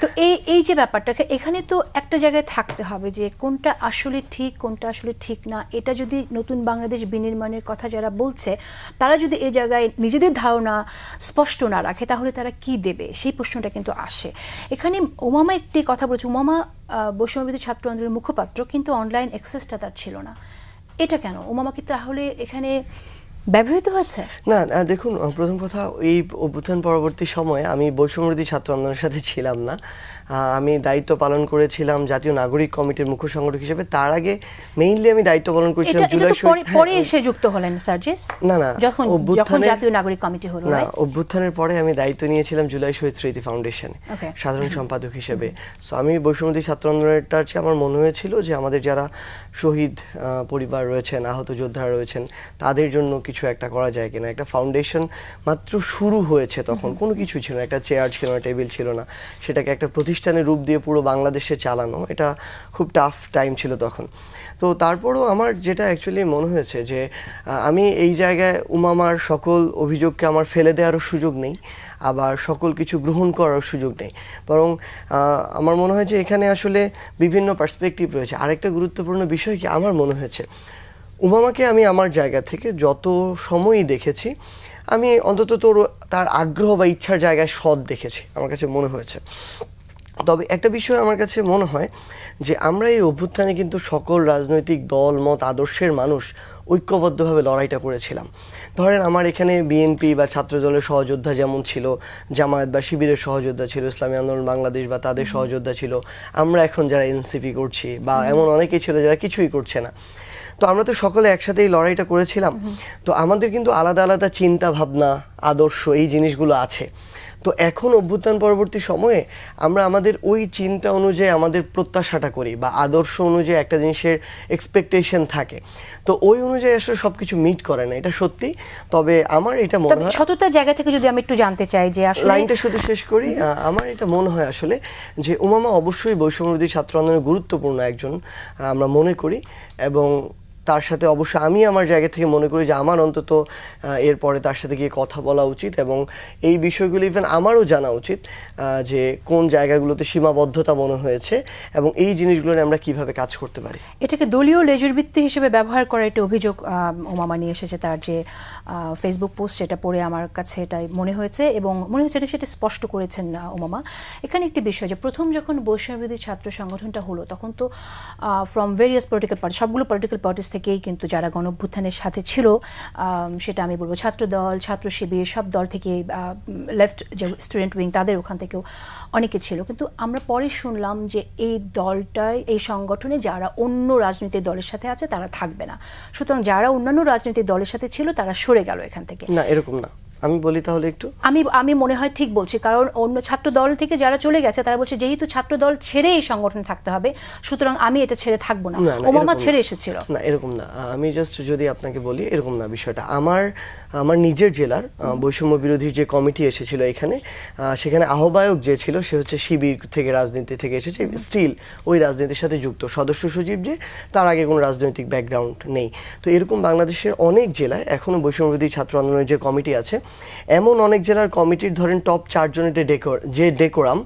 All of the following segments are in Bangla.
তো এই এই যে ব্যাপারটা এখানে তো একটা জায়গায় থাকতে হবে যে কোনটা আসলে ঠিক কোনটা আসলে ঠিক না। এটা যদি নতুন বাংলাদেশ বিনির্মাণের কথা যারা বলছে তারা যদি এই জায়গায় নিজেদের ধারণা স্পষ্ট না রাখে তাহলে তারা কি দেবে? সেই প্রশ্নটা কিন্তু আসে। এখানে ওমামা একটি কথা বলছে ওমামা আহ, ছাত্র আন্দোলনের মুখপাত্র কিন্তু অনলাইন অ্যাক্সেসটা তার ছিল না। এটা কেন? ওমামা কি তাহলে এখানে ব্যবহৃত হয়েছে? না দেখুন, প্রথম কথা, এই অভ্যুত্থান পরবর্তী সময়ে আমি বৈষম্যবিরোধী ছাত্র আন্দোলনের সাথে ছিলাম না। আমি দায়িত্ব পালন করেছিলাম জাতীয় নাগরিক কমিটির মুখ্য সংগঠক হিসেবে। তার আগে মেইনলি আমি দায়িত্ব পালন করেছিলাম জুলাই পরে এসে যুক্ত হলেন সার্জিস? না, না, যখন যখন জাতীয় নাগরিক কমিটি হলো না অভ্যুত্থানের পরে আমি দায়িত্ব নিয়েছিলাম জুলাই শহীদ স্মৃতি ফাউন্ডেশনে সাধারণ সম্পাদক হিসেবে। সো আমি বৈষম্যদী ছাত্র আন্দোলনেরটার চেয়ে আমার মনে হয়েছিল যে আমাদের যারা শহীদ পরিবার রয়েছেন আহত যোদ্ধারা রয়েছেন তাদের জন্য কিছু একটা করা যায় কিনা। একটা ফাউন্ডেশন মাত্র শুরু হয়েছে তখন। কোনো কিছু ছিল না একটা চেয়ার ছিল না টেবিল ছিল না। সেটাকে একটা প্রতিষ্ঠানের রূপ দিয়ে পুরো বাংলাদেশে চালানো, এটা খুব টাফ টাইম ছিল তখন। তো তারপরও আমার যেটা অ্যাকচুয়ালি মনে হয়েছে যে আমি এই জায়গায় উমামার সকল অভিযোগকে আমার ফেলে দেওয়ারও সুযোগ নেই, আবার সকল কিছু গ্রহণ করার সুযোগ নেই। বরং আমার মনে হয় যে এখানে আসলে বিভিন্ন পার্সপেক্টিভ রয়েছে। আরেকটা গুরুত্বপূর্ণ বিষয় কি আমার মনে হয়েছে, উমামাকে আমি আমার জায়গা থেকে যত সময়ই দেখেছি, আমি অন্তত তোর, তার আগ্রহ বা ইচ্ছার জায়গায় সৎ দেখেছি, আমার কাছে মনে হয়েছে। তবে একটা বিষয় আমার কাছে মনে হয় যে আমরা এই অভ্যুত্থানে কিন্তু সকল রাজনৈতিক দল মত আদর্শের মানুষ ঐক্যবদ্ধভাবে লড়াইটা করেছিলাম। ধরেন আমার এখানে বিএনপি বা ছাত্র দলের সহযোদ্ধা যেমন ছিল জামায়াত বা শিবিরের সহযোদ্ধা ছিল ইসলামী আন্দোলন বাংলাদেশ বা তাদের সহযোদ্ধা ছিল। আমরা এখন যারা এনসিপি করছি বা এমন অনেকেই ছিল যারা কিছুই করছে না। তো আমরা তো সকলে একসাথে এই লড়াইটা করেছিলাম। তো আমাদের কিন্তু আলাদা আলাদা চিন্তা ভাবনা আদর্শ এই জিনিসগুলো আছে। তো এখন অভ্যুত্থান পরবর্তী সময়ে আমরা আমাদের ওই চিন্তা অনুযায়ী আমাদের প্রত্যাশাটা করি বা আদর্শ অনুযায়ী একটা জিনিসের এক্সপেকটেশন থাকে। তো ওই অনুযায়ী আসলে সব কিছু মিট করে না এটা সত্যি। তবে আমার এটা মনে হয় সততার জায়গা থেকে যদি আমি একটু জানতে চাই যে আসলে লাইনটা শুধু শেষ করি আমার এটা মনে হয় আসলে যে উমামা অবশ্যই বৈষম্যবিরোধী ছাত্র আন্দোলনের গুরুত্বপূর্ণ একজন আমরা মনে করি। এবং তার সাথে অবশ্যই আমি আমার জায়গা থেকে মনে করি যে আমার অন্তত এরপরে তার সাথে গিয়ে কথা বলা উচিত এবং এই বিষয়গুলো ইভেন আমারও জানা উচিত যে কোন জায়গাগুলোতে সীমাবদ্ধতা মনে হয়েছে এবং এই জিনিসগুলো আমরা কীভাবে কাজ করতে পারি। এটাকে দলীয় লেজুর বৃত্তি হিসেবে ব্যবহার করার একটি অভিযোগ ওমামা নিয়ে এসেছে তার যে ফেসবুক পোস্ট সেটা পড়ে আমার কাছে এটাই মনে হয়েছে এবং মনে হয়েছে এটা সেটা স্পষ্ট করেছেন না ওমামা। এখানে একটি বিষয় যে প্রথম যখন বৈষম্যবিধি ছাত্র সংগঠনটা হলো তখন তো ফ্রম ভেরিয়াস পলিটিক্যাল পার্টি সবগুলো পলিটিক্যাল পার্টিস থেকেই কিন্তু যারা গণভ্যুত্থানের সাথে ছিল সেটা আমি বলব ছাত্র দল ছাত্র শিবির সব দল থেকে লেফট যে স্টুডেন্ট উইং তাদের ওখান থেকেও অনেকে ছিল। কিন্তু আমরা পরে শুনলাম যে এই দলটায়, এই সংগঠনে যারা অন্য রাজনৈতিক দলের সাথে আছে তারা থাকবে না। সুতরাং যারা অন্যান্য রাজনৈতিক দলের সাথে ছিল তারা সরে গেল এখান থেকে। না, এরকম না। আমি বলি তাহলে একটু? আমি আমি মনে হয় ঠিক বলছি কারণ অন্য ছাত্র দল থেকে যারা চলে গেছে তারা বলছে যেহেতু ছাত্র দল ছেড়ে এই সংগঠনে থাকতে হবে সুতরাং আমি এটা ছেড়ে থাকব না। ওমামা ছেড়ে। এসেছিল। না এরকম না। আমি জাস্ট যদি আপনাকে বলি এরকম না বিষয়টা। আমার আমার নিজের জেলার বৈষম্য বিরোধী যে কমিটি এসেছিল এখানে সেখানে আহ্বায়ক যে ছিল সে হচ্ছে শিবির থেকে রাজনীতি থেকে এসেছে। স্টিল ওই রাজনীতির সাথে যুক্ত। সদস্য সচিব যে তার আগে কোনো রাজনৈতিক ব্যাকগ্রাউন্ড নেই। তো এরকম বাংলাদেশের অনেক জেলায় এখনও বৈষম্য বিরোধী ছাত্র আন্দোলনের যে কমিটি আছে এমন অনেক জেলার কমিটির ধরেন টপ চারজনের যে ডেকোর যে ডেকোরাম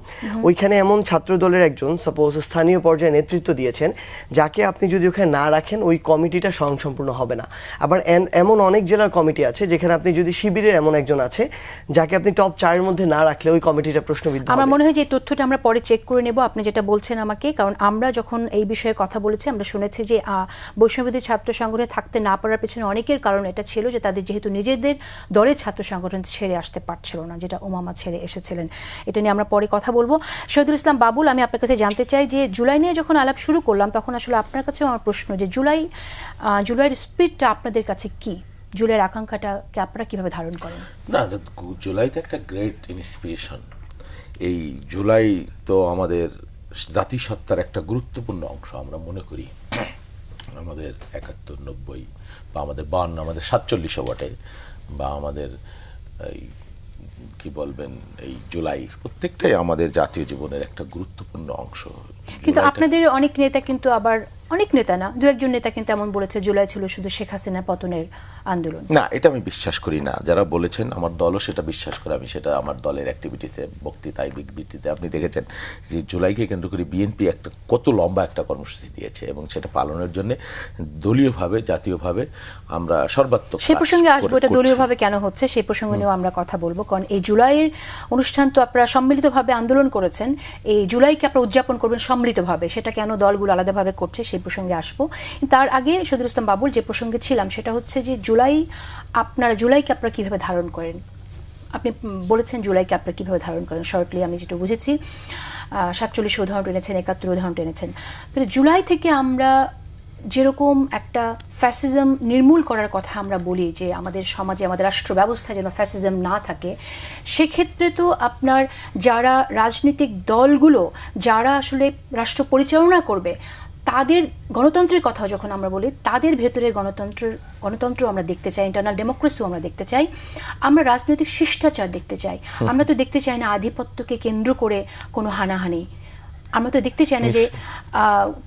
ওইখানে এমন ছাত্র দলের একজন সাপোজ স্থানীয় পর্যায়ে নেতৃত্ব দিয়েছেন যাকে আপনি যদি ওখানে না রাখেন ওই কমিটিটা স্বয়ংসম্পূর্ণ হবে না। আবার এমন অনেক জেলার কমিটি আছে যেখানে আপনি যদি শিবিরের এমন একজন আছে যাকে আপনি টপ চারের মধ্যে না রাখলে ওই কমিটিটা প্রশ্নবিদ্ধ আমার মনে হয় যে তথ্যটা আমরা পরে চেক করে নেব। আপনি যেটা বলছেন আমাকে কারণ আমরা যখন এই বিষয়ে কথা বলেছি আমরা শুনেছি যে আহ, বৈষ্ণবী ছাত্র সংগঠনে থাকতে না পারার পেছনে অনেকের কারণ এটা ছিল যে তাদের যেহেতু নিজেদের দলের ছাত্র সংগঠন ছেড়ে আসতে পারছিল না, যেটা ওমামা ছেড়ে এসেছিলেন। এটা নিয়ে আমরা পরে কথা বলব। শহীদুল ইসলাম বাবুল, আমি আপনার কাছে জানতে চাই যে জুলাই নিয়ে যখন আলাপ শুরু করলাম, তখন আসলে আপনার কাছে আমার প্রশ্ন যে জুলাই জুলাইয়ের স্পিডটা আপনাদের কাছে কি? জুলাইয়ের আকাঙ্ক্ষাটাকে আপনারা কীভাবে ধারণ করেন? না জুলাই তো একটা গ্রেট ইন্সপিরেশন এই জুলাই তো আমাদের জাতিসত্তার একটা গুরুত্বপূর্ণ অংশ, আমরা মনে করি। আমাদের একাত্তর, নব্বই, বা আমাদের বান্ন আমাদের সাতচল্লিশও বটে, বা আমাদের এই কি বলবেন এই জুলাই প্রত্যেকটাই আমাদের জাতীয় জীবনের একটা গুরুত্বপূর্ণ অংশ। কিন্তু আপনাদের অনেক নেতা কিন্তু আবার অনেক নেতা না দু একজন নেতা কিন্তু এমন বলেছে জুলাই ছিল শুধু শেখ হাসিনার পতনের আন্দোলন। না এটা আমি বিশ্বাস করি না। যারা বলেছেন আমার দলও সেটা বিশ্বাস করে আমি সেটা আমার দলের অ্যাক্টিভিটিসে বক্তৃতায় বিবৃতিতে আপনি দেখেছেন যে জুলাইকে কেন্দ্র করে বিএনপি একটা কত লম্বা একটা কর্মসূচি দিয়েছে এবং সেটা পালনের জন্য দলীয়ভাবে জাতীয়ভাবে আমরা সর্বাত্মক সেই প্রসঙ্গে আসব এটা দলীয়ভাবে কেন হচ্ছে সেই প্রসঙ্গে নিয়েও আমরা কথা বলব কারণ এই জুলাইয়ের অনুষ্ঠান তো আপনারা সম্মিলিতভাবে আন্দোলন করেছেন এই জুলাইকে আপনারা উদযাপন করবেন সম্মিলিতভাবে সেটা কেন দলগুলো আলাদাভাবে করছে সেই প্রসঙ্গে আসব। তার আগে সদুল ইসলাম বাবুল যে প্রসঙ্গে ছিলাম সেটা হচ্ছে যে জুলাই আপনারা জুলাইকে আপনারা কীভাবে ধারণ করেন? আপনি বলেছেন জুলাইকে আপনারা কীভাবে ধারণ করেন? শর্টলি আমি যেটা বুঝেছি। সাতচল্লিশ উদাহরণ টেনেছেন, একাত্তর উদাহরণ টেনেছেন। তো জুলাই থেকে আমরা যেরকম একটা ফ্যাসিজম নির্মূল করার কথা আমরা বলি যে আমাদের সমাজে, আমাদের রাষ্ট্র ব্যবস্থায় যেন ফ্যাসিজম না থাকে, সেক্ষেত্রে তো আপনার যারা রাজনৈতিক দলগুলো, যারা আসলে রাষ্ট্র পরিচালনা করবে তাদের গণতন্ত্রের কথা যখন আমরা বলি তাদের ভেতরে গণতন্ত্রের গণতন্ত্র আমরা দেখতে চাই ইন্টারনাল ডেমোক্রেসিও আমরা দেখতে চাই আমরা রাজনৈতিক শিষ্টাচার দেখতে চাই। আমরা তো দেখতে চাই না আধিপত্যকে কেন্দ্র করে কোনো হানাহানি। আমরা তো দেখতে চাই না যে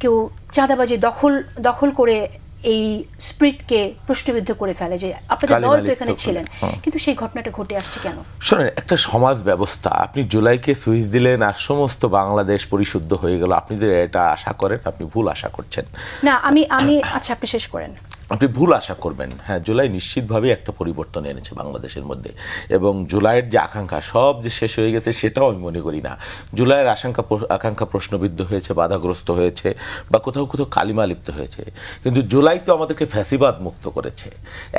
কেউ চাঁদাবাজি দখল দখল করে এই স্প্রিটকে প্রশ্নবিদ্ধ করে ফেলে যে আপনাদের দল তো এখানে ছিলেন কিন্তু সেই ঘটনাটা ঘটে আসছে কেন? শোনেন একটা সমাজ ব্যবস্থা আপনি জুলাইকে সুইচ দিলেন আর সমস্ত বাংলাদেশ পরিশুদ্ধ হয়ে গেল। আপনি যে এটা আশা করেন আপনি ভুল আশা করছেন। না আমি আমি আচ্ছা আপনি শেষ করেন। আপনি ভুল আশা করবেন। হ্যাঁ জুলাই নিশ্চিতভাবে একটা পরিবর্তন এনেছে বাংলাদেশের মধ্যে। এবং জুলাইয়ের যে আকাঙ্ক্ষা সব যে শেষ হয়ে গেছে সেটাও আমি মনে করি না। জুলাইয়ের আশঙ্কা আকাঙ্ক্ষা প্রশ্নবিদ্ধ হয়েছে বাধাগ্রস্ত হয়েছে বা কোথাও কোথাও কালিমা লিপ্ত হয়েছে। কিন্তু জুলাই তো আমাদেরকে ফ্যাসিবাদ মুক্ত করেছে।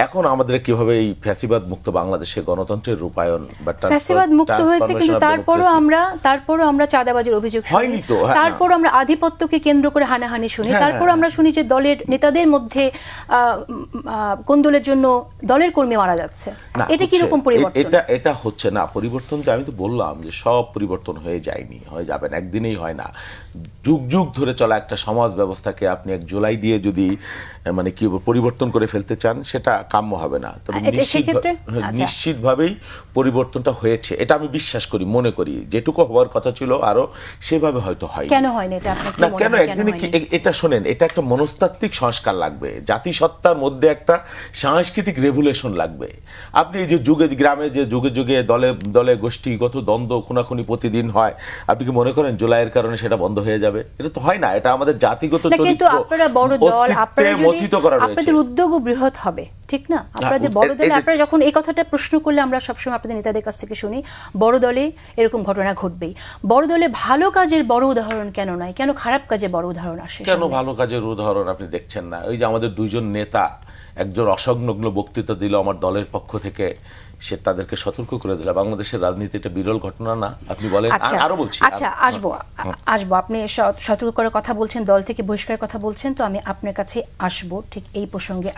এখন আমাদের কীভাবে এই ফ্যাসিবাদ মুক্ত বাংলাদেশে গণতন্ত্রের রূপায়ণ বা ফ্যাসিবাদ মুক্ত হয়েছে কিন্তু তারপরও আমরা তারপরও আমরা চাঁদাবাজির অভিযোগ হয়নি তো, হ্যাঁ, তারপর আমরা আধিপত্যকে কেন্দ্র করে হানাহানি শুনি। হ্যাঁ, তারপর হ্যাঁ, আমরা শুনি যে দলের নেতাদের মধ্যে আহ, উম, আহ, কোন দলের জন্য দলের কর্মী মারা যাচ্ছে। এটা কি রকম পরিবর্তন? এটা এটা হচ্ছে না পরিবর্তন যে আমি তো বললাম যে সব পরিবর্তন হয়ে যায়নি হয়ে যাবেন না একদিনেই হয় না। যুগ যুগ ধরে চলা একটা সমাজ ব্যবস্থাকে আপনি এক জুলাই দিয়ে যদি মানে কি পরিবর্তন করে ফেলতে চান সেটা কাম্য হবে না। তবে? হ্যাঁ, আচ্ছা। নিশ্চিতভাবেই পরিবর্তনটা হয়েছে। এটা আমি বিশ্বাস করি মনে করি। যেটুকু হওয়ার কথা ছিল আরও সেভাবে হয়তো হয় কেন হয়নি এটা না কেন একদিনে কি এটা শোনেন এটা একটা মনস্তাত্ত্বিক সংস্কার লাগবে। জাতিসত্তার মধ্যে একটা সাংস্কৃতিক রেভুলেশন লাগবে। আপনি এই যে যুগে গ্রামে যে যুগে যুগে দলে দলে গোষ্ঠীগত দ্বন্দ্ব খুনাখুনি প্রতিদিন হয় আপনি কি মনে করেন জুলাইয়ের কারণে সেটা বন্ধ হয়ে যাবে। এটা তো হয় না এটা আমাদের জাতিগত চরিত্র আপনারা বড় দল আপনাদের উদ্যোগও বৃহৎ হবে। ঠিক না? আপনাদের বড় দলে আপনারা যখন এই কথাটা প্রশ্ন করলে আমরা সবসময় আপনাদের নেতাদের কাছ থেকে শুনি বড় দলে এরকম ঘটনা ঘটবেই। বড় দলে ভালো কাজের বড় উদাহরণ কেন নয় কেন খারাপ কাজে বড় উদাহরণ আসে কেন ভালো কাজের উদাহরণ আপনি দেখছেন না? ওই যে আমাদের দুইজন নেতা একজন অসংলগ্ন বক্তৃতা দিল আমার দলের পক্ষ থেকে সে তাদেরকে সতর্ক করে দিল। বাংলাদেশের রাজনীতি এটা বিরল ঘটনা না? আপনি বলেন আচ্ছা আরও বলছি আচ্ছা আসব আসব। আপনি সতর্ক করার কথা বলছেন দল থেকে বহিষ্কারের কথা বলছেন তো আমি আপনার কাছে আসব ঠিক এই প্রসঙ্গে